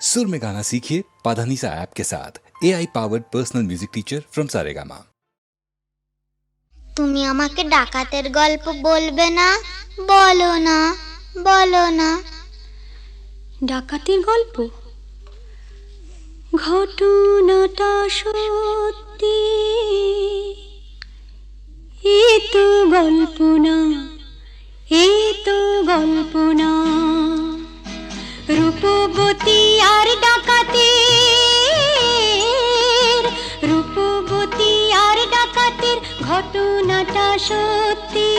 सुर में गाना सीखिए पाधानीसा ऐप के साथ A I powered personal music teacher from Saregama তুমি আমাকে ডাকাতের গল্প বলবে না বলো না বলো না ডাকাতির গল্প ঘটনাটা সত্যি এ তো গল্প সত্যি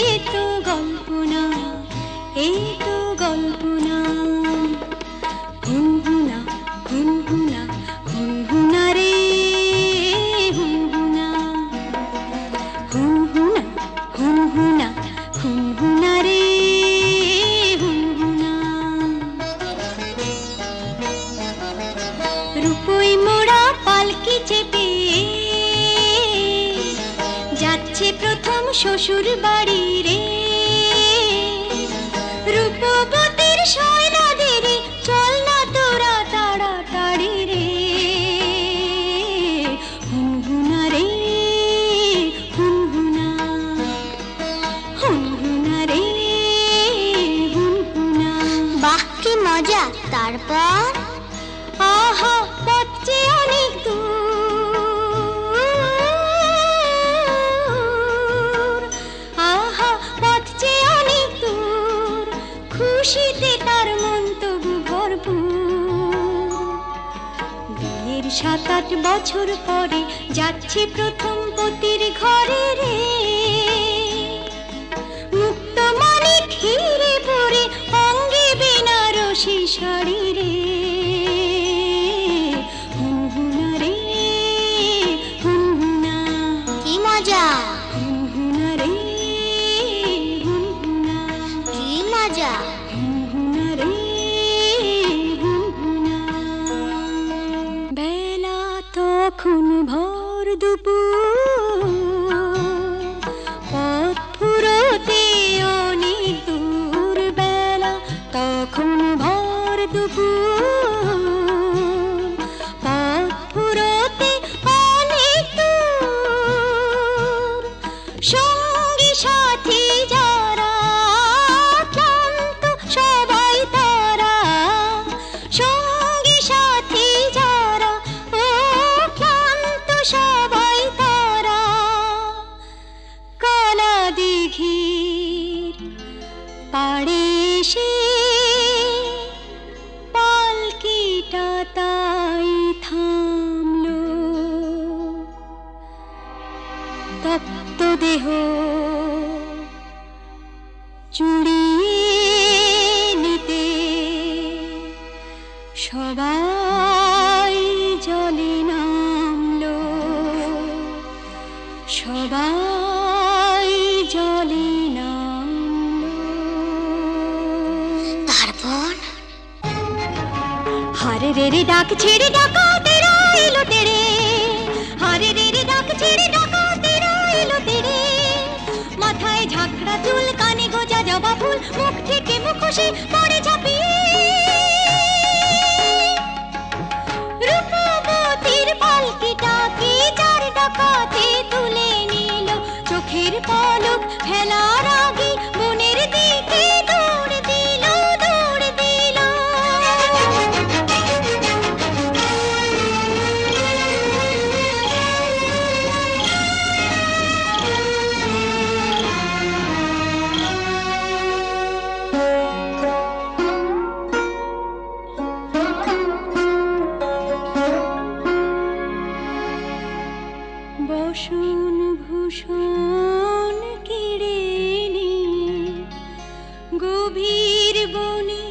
এ তো গল্প না এই তো গল্প না। হুনহুনা হুনহুনা হুনহুনা রে হুনহুনা হুনহুনা হুনহুনা হুনহুনা রে হুনহুনা রূপই শ্বশুর বাড়ি রে। রূপবতীর শয়নাদের চল না তোরা তাড়াতাড়ি রে। হুনহুনা রে হুনহুনা হুনহুনা রে হুনহুনা। বাহ কি মজা। তারপর? আহা পথে অনেক দূর। সাত আট বছর পরে যাচ্ছে প্রথম পতির ঘরে রে। মুক্ত মানে ঘিরে পড়ে অঙ্গে বেনারসি শাড়ি রে। মজা। তখন ভর দুপুর পথ ফুরোতে অনেক দূর বেলা তখন ভর দুপুর। সবাই জলে তারপর? হারে রে রে ডাক ছেড়ে রে ডাক ছেড়ে মাথায় ঝাঁকড়া চুল, কানে গোজা জবা ফুল, মুখ থেকে মুখোশে বসন ভূষণ কেড়ে গভীর বনে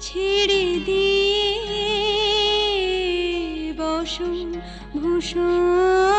ছেড়ে দিয়ে বসন ভূষণ